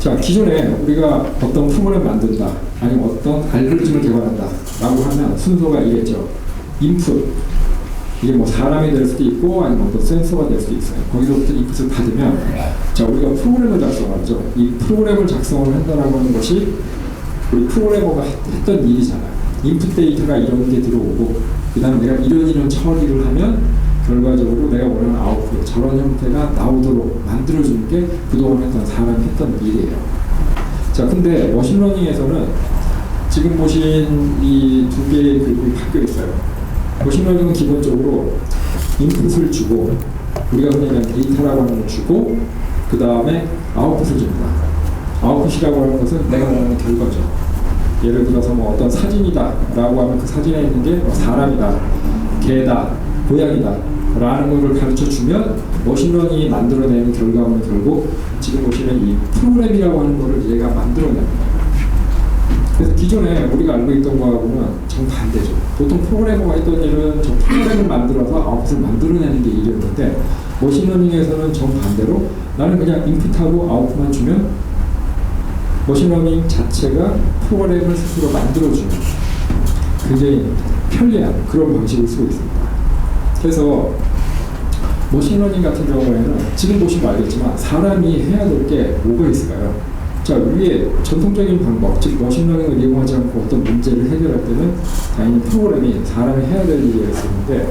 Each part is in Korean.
자, 기존에 우리가 어떤 프로그램 만든다, 아니면 어떤 알고리즘을 개발한다, 라고 하면 순서가 이랬죠. 인풋. 이게 뭐 사람이 될 수도 있고, 아니면 어떤 센서가 될 수도 있어요. 거기서부터 인풋을 받으면, 자, 우리가 프로그램을 작성하죠. 이 프로그램을 작성을 한다라고 하는 것이 우리 프로그래머가 했- 했던 일이잖아요. 인풋 데이터가 이런 게 들어오고, 그 다음에 내가 이런 이런 처리를 하면, 결과적으로 내가 원하는 아웃풋, 저런 형태가 나오도록 만들어주는 게 그동안 했던 사람이 했던 일이에요. 자, 근데 머신러닝에서는 지금 보신 이 두 개의 그룹이 바뀌어 있어요. 머신러닝은 기본적으로 인풋을 주고, 우리가 얘기하는 데이터라고 하는 걸 주고, 그 다음에 아웃풋을 줍니다. 아웃풋이라고 하는 것은 내가 원하는 결과죠. 예를 들어서 뭐 어떤 사진이다 라고 하면 그 사진에 있는 게뭐 사람이다, 개다, 고양이다 라는 것을 가르쳐 주면 머신러닝이 만들어내는 결과물은 결국 지금 보시는 이 프로그램이라고 하는 것을 얘가 만들어냅니다. 그래서 기존에 우리가 알고 있던 거하고는 정반대죠. 보통 프로그래머가 했던 일은 저 프로그램을 만들어서 아웃풋을 만들어내는 게 일이었는데 머신러닝에서는 정반대로 나는 그냥 인풋하고 아웃풋만 주면 머신러닝 자체가 프로그램을 스스로 만들어주는 굉장히 편리한 그런 방식을 쓰고 있습니다. 그래서 머신러닝 같은 경우에는 지금 보시면 알겠지만 사람이 해야 될 게 뭐가 있을까요? 자 위에 전통적인 방법, 즉 머신러닝을 이용하지 않고 어떤 문제를 해결할 때는 당연히 프로그램이 사람이 해야 될 일이 있었는데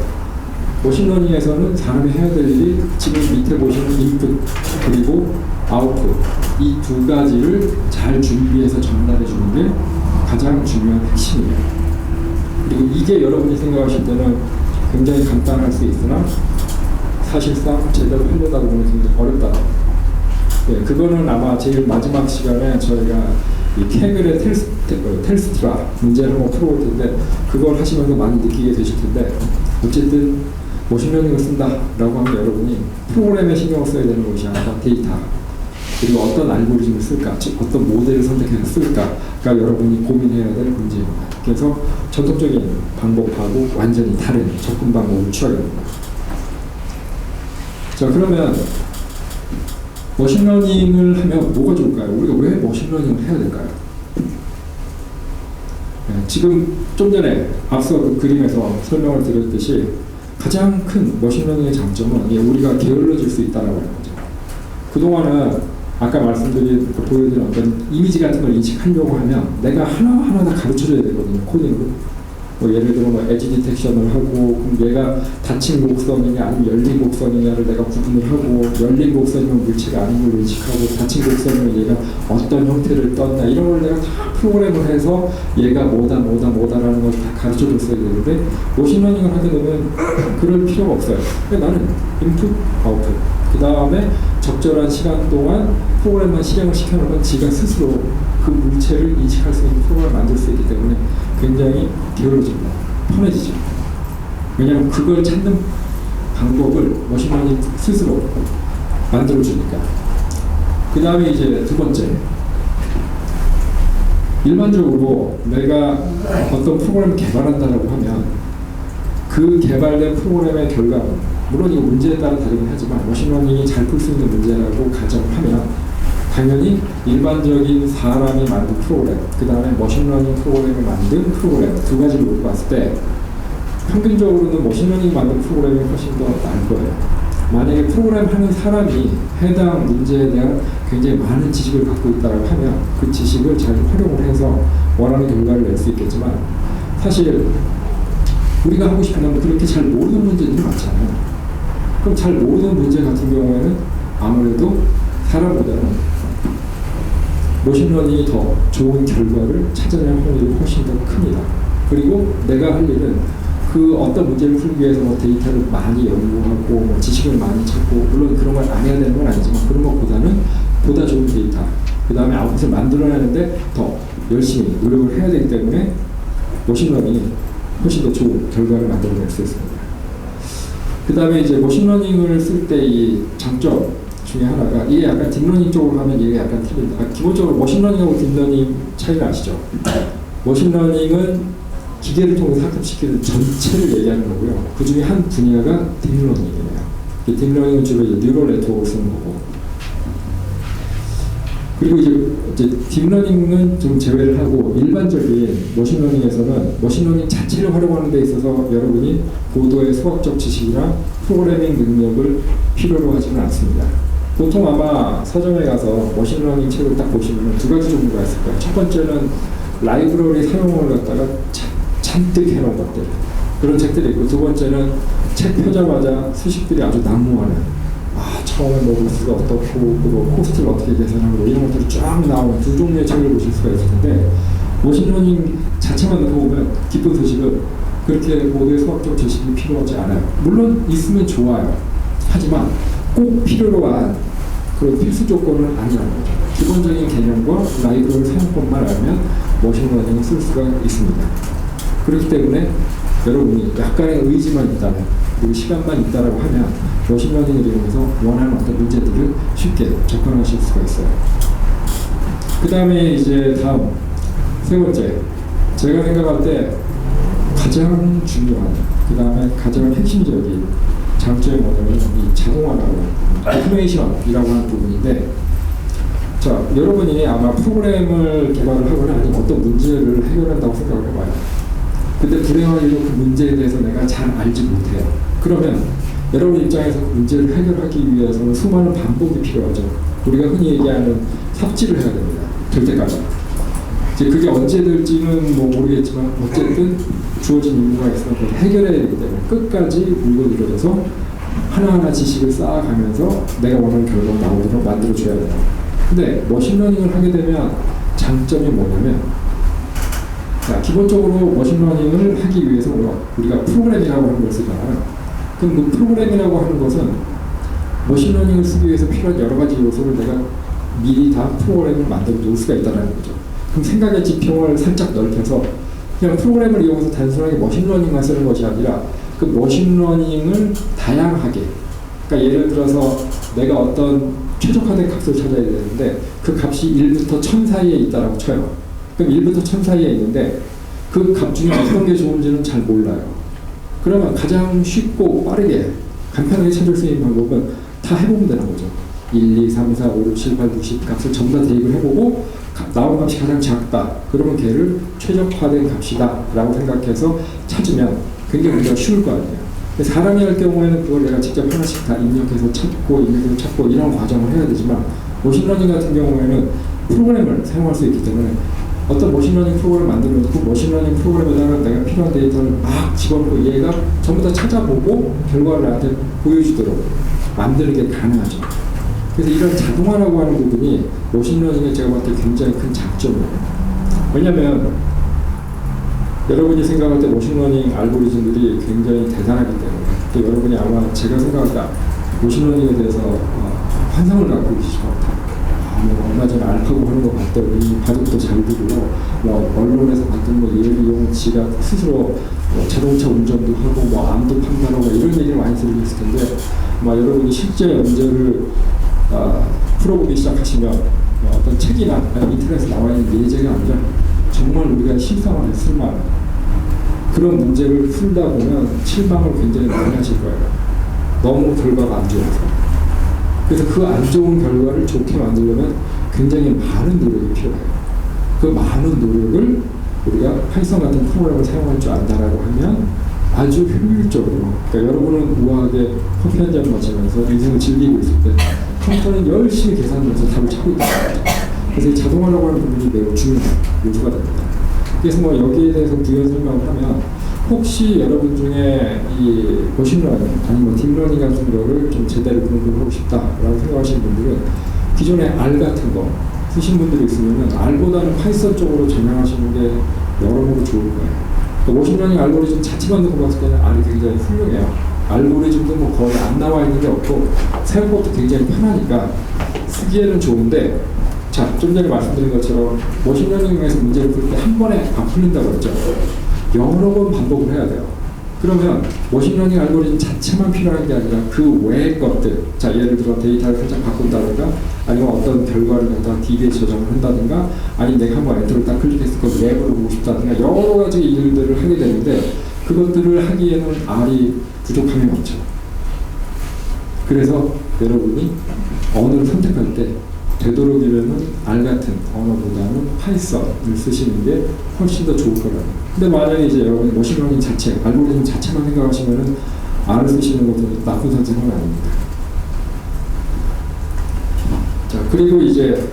머신러닝에서는 사람이 해야 될 일이 지금 밑에 보시는 인풋 그리고 아웃풋 이 두 가지를 잘 준비해서 전달해 주는 게 가장 중요한 핵심이에요. 그리고 이게 여러분이 생각하실 때는 굉장히 간단할 수 있으나 사실상 제대로 하려다 보면 어렵다. 예, 그거는 아마 제일 마지막 시간에 저희가 이 케글의 텔스, 어, 텔스트라 문제를 한번 풀어볼 텐데 그걸 하시면서 많이 느끼게 되실 텐데 어쨌든 머신러닝을 쓴다라고 하면 여러분이 프로그램에 신경을 써야 되는 것이 아니라 데이터 그리고 어떤 알고리즘을 쓸까, 즉 어떤 모델을 선택해서 쓸까가 여러분이 고민해야 될 문제입니다. 그래서 전통적인 방법하고 완전히 다른 접근 방법을 취하게 됩니다. 자 그러면 머신러닝을 하면 뭐가 좋을까요? 우리가 왜 머신러닝을 해야 될까요? 네, 지금 좀 전에 앞서 그 그림에서 설명을 드렸듯이 가장 큰 머신러닝의 장점은 예, 우리가 게을러질 수 있다는 거죠. 그동안은 아까 말씀드린 보여드린 어떤 이미지 같은 걸 인식하려고 하면 내가 하나하나 다 가르쳐줘야 되거든요 코딩으로 뭐 예를 들어 뭐 에지 디텍션을 하고 그럼 얘가 닫힌 곡선이냐 아니면 열린 곡선이냐를 내가 구분을 하고 열린 곡선이면 물체가 아닌 걸 인식하고 닫힌 곡선이면 얘가 어떤 형태를 떴나 이런 걸 내가 다 프로그램을 해서 얘가 뭐다 뭐다 뭐다라는 걸 다 가르쳐 줬어야 되는데 머신러닝을 하게 되면 그럴 필요가 없어요. 나는 인풋 아웃풋 그 다음에 적절한 시간 동안 프로그램만 실행을 시켜놓으면 지가 스스로 그 물체를 인식할 수 있는 프로그램을 만들 수 있기 때문에 굉장히 게을러집니다. 편해지죠. 왜냐하면 그걸 찾는 방법을 머신러닝 스스로 만들어주니까. 그 다음에 이제 두 번째. 일반적으로 내가 어떤 프로그램을 개발한다라고 하면 그 개발된 프로그램의 결과는 물론 이거 문제에 따라 다르긴 하지만 머신러닝이 잘 풀 수 있는 문제라고 가정하면 당연히 일반적인 사람이 만든 프로그램 그 다음에 머신러닝 프로그램을 만든 프로그램 두 가지를 놓고 봤을 때 평균적으로는 머신러닝 만든 프로그램이 훨씬 더 나을 거예요. 만약에 프로그램 하는 사람이 해당 문제에 대한 굉장히 많은 지식을 갖고 있다고 하면 그 지식을 잘 활용을 해서 원하는 결과를 낼 수 있겠지만 사실 우리가 하고 싶은 건 그렇게 잘 모르는 문제들이 많잖아요. 그럼 잘 모르는 문제 같은 경우에는 아무래도 사람보다는 머신러닝이 더 좋은 결과를 찾아낼 확률이 훨씬 더 큽니다. 그리고 내가 할 일은 그 어떤 문제를 풀기 위해서 뭐 데이터를 많이 연구하고 뭐 지식을 많이 찾고 물론 그런 걸 안 해야 되는 건 아니지만 그런 것보다는 보다 좋은 데이터 그 다음에 아웃풋을 만들어내는데 더 열심히 노력을 해야 되기 때문에 머신러닝이 훨씬 더 좋은 결과를 만들어낼 수 있습니다. 그 다음에 이제 머신러닝을 쓸 때 이 장점 중에 하나가 이게 약간 딥러닝 쪽으로 가면 이게 약간 틀린다. 아, 기본적으로 머신러닝하고 딥러닝 차이를 아시죠? 머신러닝은 기계를 통해서 학습시키는 전체를 얘기하는 거고요. 그 중에 한 분야가 딥러닝이에요. 이 딥러닝은 주로 이제 뉴럴 네트워크를 쓰는 거고. 그리고 이제, 이제 딥러닝은 좀 제외를 하고 일반적인 머신러닝에서는 머신러닝 자체를 활용하는 데 있어서 여러분이 고도의 수학적 지식이나 프로그래밍 능력을 필요로 하지는 않습니다. 보통 아마 서점에 가서 머신러닝 책을 딱 보시면 두 가지 종류가 있을 거예요. 첫 번째는 라이브러리 사용을 갖다가 자, 잔뜩 해놓은 것들 그런 책들이 있고 두 번째는 책 펴자마자 수식들이 아주 난무하는 아 처음에 뭐 루스가 어떻고 그뭐 코스트를 어떻게 계산하고 뭐 이런 것들이 쫙 나오는 두 종류의 책을 보실 수가 있을 텐데 머신러닝 자체만 놓고 보면 기쁜 소식은 그렇게 고도의 수학적 지식이 필요하지 않아요. 물론 있으면 좋아요. 하지만 꼭 필요로 한 그런 필수 조건은 아니라는 거죠. 기본적인 개념과 라이브러리 사용법만 알면 머신러닝을 쓸 수가 있습니다. 그렇기 때문에 여러분이 약간의 의지만 있다면 그리고 시간만 있다라고 하면 머신러닝을 이용해서 원하는 어떤 문제들을 쉽게 접근하실 수가 있어요. 그 다음에 이제 다음 세 번째 제가 생각할 때 가장 중요한 그 다음에 가장 핵심적인 장점이 뭐냐면 이 자동화라고 오토메이션이라고 하는 부분인데 자 여러분이 아마 프로그램을 개발을 하거나 아니면 어떤 문제를 해결한다고 생각을 해봐요. 근데 불행하게도 그 문제에 대해서 내가 잘 알지 못해요. 그러면 여러분 입장에서 그 문제를 해결하기 위해서는 수많은 반복이 필요하죠. 우리가 흔히 얘기하는 삽질을 해야 됩니다. 될 때까지. 이제 그게 언제 될지는 뭐 모르겠지만 어쨌든 주어진 임무가 있으면 그걸 해결해야 되기 때문에 끝까지 물고 늘어져서 하나하나 지식을 쌓아가면서 내가 원하는 결과가 나오도록 만들어줘야 돼요. 근데 머신러닝을 하게 되면 장점이 뭐냐면 자, 기본적으로 머신러닝을 하기 위해서 우리가 프로그램이라고 하는 걸 쓰잖아요. 그럼 그 프로그램이라고 하는 것은 머신러닝을 쓰기 위해서 필요한 여러 가지 요소를 내가 미리 다 프로그램을 만들어 놓을 수가 있다는 거죠. 그럼 생각의 지평을 살짝 넓혀서 그냥 프로그램을 이용해서 단순하게 머신러닝만 쓰는 것이 아니라 그 머신러닝을 다양하게 그러니까 예를 들어서 내가 어떤 최적화된 값을 찾아야 되는데 그 값이 1부터 1000 사이에 있다라고 쳐요. 그럼 1부터 1000 사이에 있는데 그 값 중에 어떤 게 좋은지는 잘 몰라요. 그러면 가장 쉽고 빠르게 간편하게 찾을 수 있는 방법은 다 해보면 되는 거죠. 1, 2, 3, 4, 5, 6, 7, 8, 9, 10 값을 전부 다 대입을 해보고 가- 나온 값이 가장 작다. 그러면 걔를 최적화된 값이다. 라고 생각해서 찾으면 굉장히 우리가 쉬울 거 아니에요. 사람이 할 경우에는 그걸 내가 직접 하나씩 다 입력해서 찾고 입력해서 찾고 이런 과정을 해야 되지만 머신러닝 같은 경우에는 프로그램을 사용할 수 있기 때문에 어떤 머신러닝 프로그램을 만들면 그 머신러닝 프로그램에다가 내가 필요한 데이터를 막 집어넣고 얘가 전부 다 찾아보고 결과를 나한테 보여주도록 만드는 게 가능하죠. 그래서 이런 자동화라고 하는 부분이 머신러닝에 제가 봤을 때 굉장히 큰 장점이에요. 왜냐하면 여러분이 생각할 때 머신러닝 알고리즘들이 굉장히 대단하기 때문에 또 여러분이 아마 제가 생각할 때 머신러닝에 대해서 어, 환상을 갖고 계실 것 같아요. 아, 뭐 얼마 전에 알파고 하는 거 봤더니 바둑도 잘 두고 뭐 언론에서 봤던 뭐 예를 이용 지가 스스로 뭐 자동차 운전도 하고 뭐 암도 판단하고 뭐 이런 얘기를 많이 들고 있을 텐데 뭐 여러분이 실제 문제를 아, 풀어보기 시작하시면 뭐 어떤 책이나 인터넷에 나와 있는 예제가 아니라 정말 우리가 실생활에 쓸만한 그런 문제를 풀다 보면 실망을 굉장히 많이 하실 거예요. 너무 결과가 안 좋아서. 그래서 그 안 좋은 결과를 좋게 만들려면 굉장히 많은 노력이 필요해요. 그 많은 노력을 우리가 파이썬 같은 프로그램을 사용할 줄 안다라고 하면 아주 효율적으로 그러니까 여러분은 우아하게 커피 한 잔 마시면서 인생을 즐기고 있을 때 컴퓨터는 열심히 계산하면서 답을 찾고 있다. 그래서 이 자동화라고 하는 부분이 매우 중요한 요소가 됩니다. 그래서 뭐 여기에 대해서 부연 설명을 하면 혹시 여러분 중에 이 머신러닝 아니면 뭐 딥러닝 같은 거를 좀 제대로 공부하고 싶다라고 생각하시는 분들은 기존에 R 같은 거 쓰신 분들이 있으면 R보다는 파이썬 쪽으로 전향하시는 게 여러모로 좋을 거예요. 그 머신러닝 알고리즘 자체만 놓고 봤을 때는 R이 굉장히 훌륭해요. 알고리즘도 뭐 거의 안 나와 있는 게 없고 사용법도 굉장히 편하니까 쓰기에는 좋은데 자, 좀 전에 말씀드린 것처럼 머신러닝에서 문제를 풀 때 한 번에 안 풀린다고 했죠. 여러 번 반복을 해야 돼요. 그러면 머신러닝 알고리즘 자체만 필요한 게 아니라 그 외의 것들, 자 예를 들어 데이터를 살짝 바꾼다든가, 아니면 어떤 결과를 갖다 DB에 저장을 한다든가, 아니면 내가 한번 엔터를 딱 클릭했을 거 랩을 보고 싶다든가 여러 가지 일들을 하게 되는데 그것들을 하기에는 R이 부족함이 많죠. 그래서 여러분이 언어를 선택할 때 되도록이면은 R 같은 언어보다는 파이썬을 쓰시는 게 훨씬 더 좋을 거라고. 근데 만약에 이제 여러분이 머신러닝 자체, 알고리즘 자체만 생각하시면은 R을 쓰시는 것도 나쁜 선택은 아닙니다. 자, 그리고 이제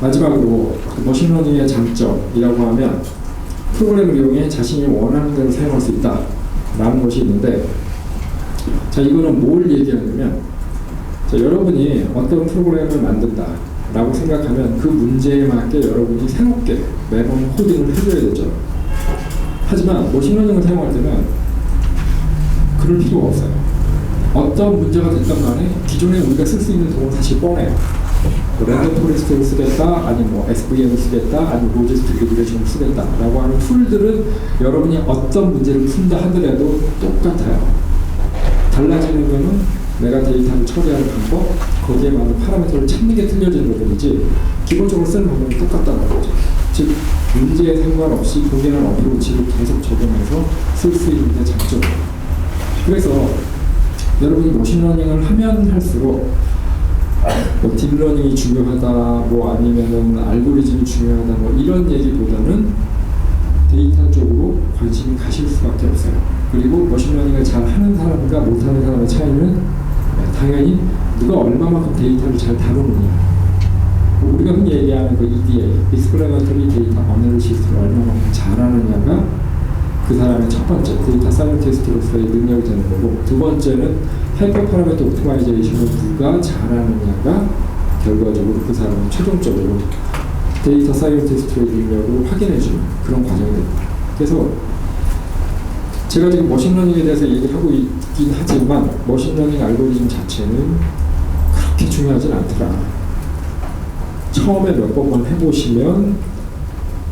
마지막으로 그 머신러닝의 장점이라고 하면 프로그램을 이용해 자신이 원하는 대로 사용할 수 있다라는 것이 있는데 자 이거는 뭘 얘기하냐면 자 여러분이 어떤 프로그램을 만든다라고 생각하면 그 문제에 맞게 여러분이 새롭게 매번 코딩을 해줘야 되죠. 하지만 머신러닝을 사용할 때는 그럴 필요가 없어요. 어떤 문제가 됐던 간에 기존에 우리가 쓸 수 있는 도구는 사실 뻔해요. 랜덤 포레스트를 쓰겠다, 아니면 뭐 SVM을 쓰겠다, 아니면 로지스틱 리그레이션을 쓰겠다라고 하는 툴들은 여러분이 어떤 문제를 푼다 하더라도 똑같아요. 달라지는 거는 내가 데이터를 처리하는 방법, 거기에 맞는 파라미터를 찾는 게 틀려지는 부분이지 기본적으로 쓰는 방법은 똑같다는 거죠. 즉 문제에 상관없이 동일한 어프로치를 계속 적용해서 쓸 수 있는 게 장점이에요. 그래서 여러분이 머신러닝을 하면 할수록 뭐 딥러닝이 중요하다, 뭐 아니면은 알고리즘이 중요하다, 뭐 이런 얘기보다는 데이터 쪽으로 관심이 가실 수밖에 없어요. 그리고 머신러닝을 잘 하는 사람과 못하는 사람의 차이는 네, 당연히 누가 얼마만큼 데이터를 잘 다루느냐. 뭐 우리가 흔히 얘기하는 그 EDA, Explanatory Data Analysis를 얼마만큼 잘하느냐가 그 사람의 첫 번째 데이터 사이언티스트로서의 능력이 되는 거고 두 번째는 하이퍼 파라미터 옵티마이제이션을 누가 잘하느냐가 결과적으로 그 사람을 최종적으로 데이터 사이언티스트의 능력을 확인해주는 그런 과정이 됩니다. 그래서 제가 지금 머신러닝에 대해서 얘기를 하고 있긴 하지만 머신러닝 알고리즘 자체는 그렇게 중요하진 않더라. 처음에 몇 번만 해보시면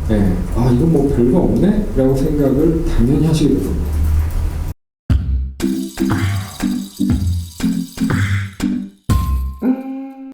예, 아 이건 뭐 별거 없네? 라고 생각을 당연히 하시게 됩니다.